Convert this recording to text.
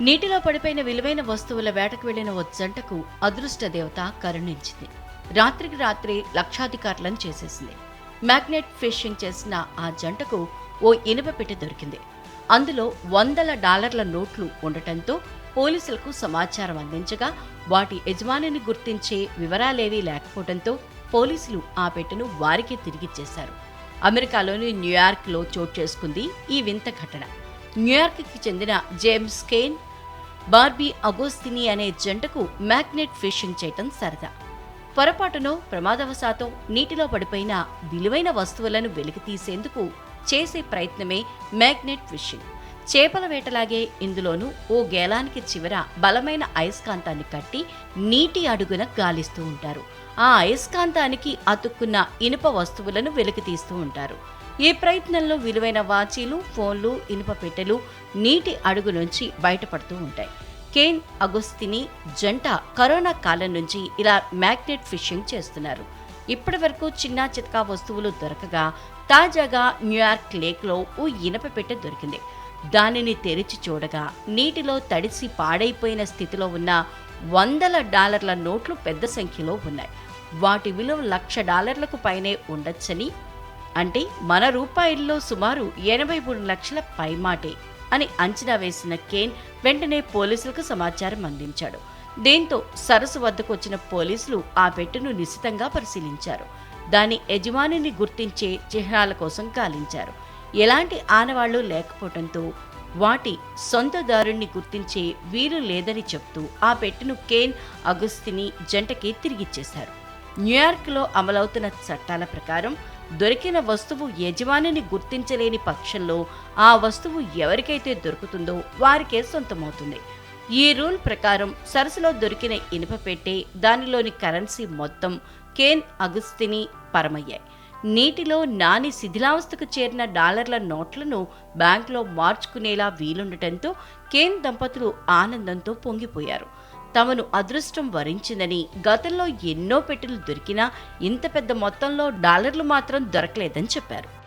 నీటిలో పడిపోయిన విలువైన వస్తువుల వేటకు వెళ్ళిన ఓ జంటకు అదృష్ట దేవత కరుణించింది. రాత్రికి రాత్రి లక్షాధికారులను చేసేసింది. మ్యాగ్నెట్ ఫిషింగ్ చేసిన ఆ జంటకు ఓ ఇనుప పెట్టె దొరికింది. అందులో వందల డాలర్ల నోట్లు ఉండటంతో పోలీసులకు సమాచారం అందించగా వాటి యజమానిని గుర్తించే వివరాలేవీ లేకపోవడంతో పోలీసులు ఆ పెట్టెను వారికే తిరిగిచ్చేశారు అమెరికాలోని న్యూయార్క్లో చోటు చేసుకుంది ఈ వింత ఘటన. న్యూయార్క్కి చెందిన జేమ్స్ కేన్ బార్బీ అగోస్తిని అనే జంటకు మ్యాగ్నెట్ ఫిషింగ్ చేయటం సరదా. పొరపాటును ప్రమాదవశాతం నీటిలో పడిపోయిన విలువైన వస్తువులను వెలికి తీసేందుకు చేసే ప్రయత్నమే మ్యాగ్నెట్ ఫిషింగ్. చేపల వేటలాగే ఇందులోనూ ఓ గేలానికి చివర బలమైన అయస్కాంతాన్ని కట్టి నీటి అడుగున గాలిస్తూ ఉంటారు. ఆ అయస్కాంతానికి అతుక్కున్న ఇనుప వస్తువులను వెలికి తీస్తూ ఉంటారు. ఈ ప్రయత్నంలో విలువైన వాచీలు ఫోన్లు ఇనుప పెట్టెలు నీటి అడుగు నుంచి బయటపడుతూ ఉంటాయి. కేన్ అగొస్తిని జంట కరోనా కాలం నుంచి ఇలా మ్యాగ్నెట్ ఫిషింగ్ చేస్తున్నారు. ఇప్పటి వరకు చిన్న చితకా వస్తువులు దొరకగా తాజాగా న్యూయార్క్ లేక్లో ఓ ఇనప పెట్టె దొరికింది. దానిని తెరిచి చూడగా నీటిలో తడిసి పాడైపోయిన స్థితిలో ఉన్న వందల డాలర్ల నోట్లు పెద్ద సంఖ్యలో ఉన్నాయి. వాటి విలువ లక్ష డాలర్లకు పైనే ఉండొచ్చని అంటే మన రూపాయల్లో సుమారు ఎనభై మూడు లక్షల పైమాటే అని అంచనా వేసిన కేన్ వెంటనే పోలీసులకు సమాచారం అందించాడు. దీంతో సరస్సు వద్దకు వచ్చిన పోలీసులు ఆ పెట్టెను నిశితంగా పరిశీలించారు. దాని యజమానిని గుర్తించే చిహ్నాల కోసం గాలించారు. ఎలాంటి ఆనవాళ్ళు లేకపోవడంతో వాటి సొంతదారుణ్ణి గుర్తించే వీలు లేదని చెప్తూ ఆ పెట్టెను కేన్ అగుస్తిని జంటకి తిరిగిచ్చేశారు. న్యూయార్క్లో అమలవుతున్న చట్టాల ప్రకారం దొరికిన వస్తువు యజమానిని గుర్తించలేని పక్షంలో ఆ వస్తువు ఎవరికైతే దొరుకుతుందో వారికే సొంతమవుతుంది. ఈ రూల్ ప్రకారం సరస్సులో దొరికిన ఇనుప పెట్టే దానిలోని కరెన్సీ మొత్తం కేన్ అగుస్తిని పరమయ్యాయి. నీటిలో నాని శిథిలావస్థకు చేరిన డాలర్ల నోట్లను బ్యాంకులో మార్చుకునేలా వీలుండటంతో కేన్ దంపతులు ఆనందంతో పొంగిపోయారు. తమను అదృష్టం వరించిందని గతంలో ఎన్నో పెట్టెలు దొరికినా ఇంత పెద్ద మొత్తంలో డాలర్లు మాత్రం దొరకలేదని చెప్పారు.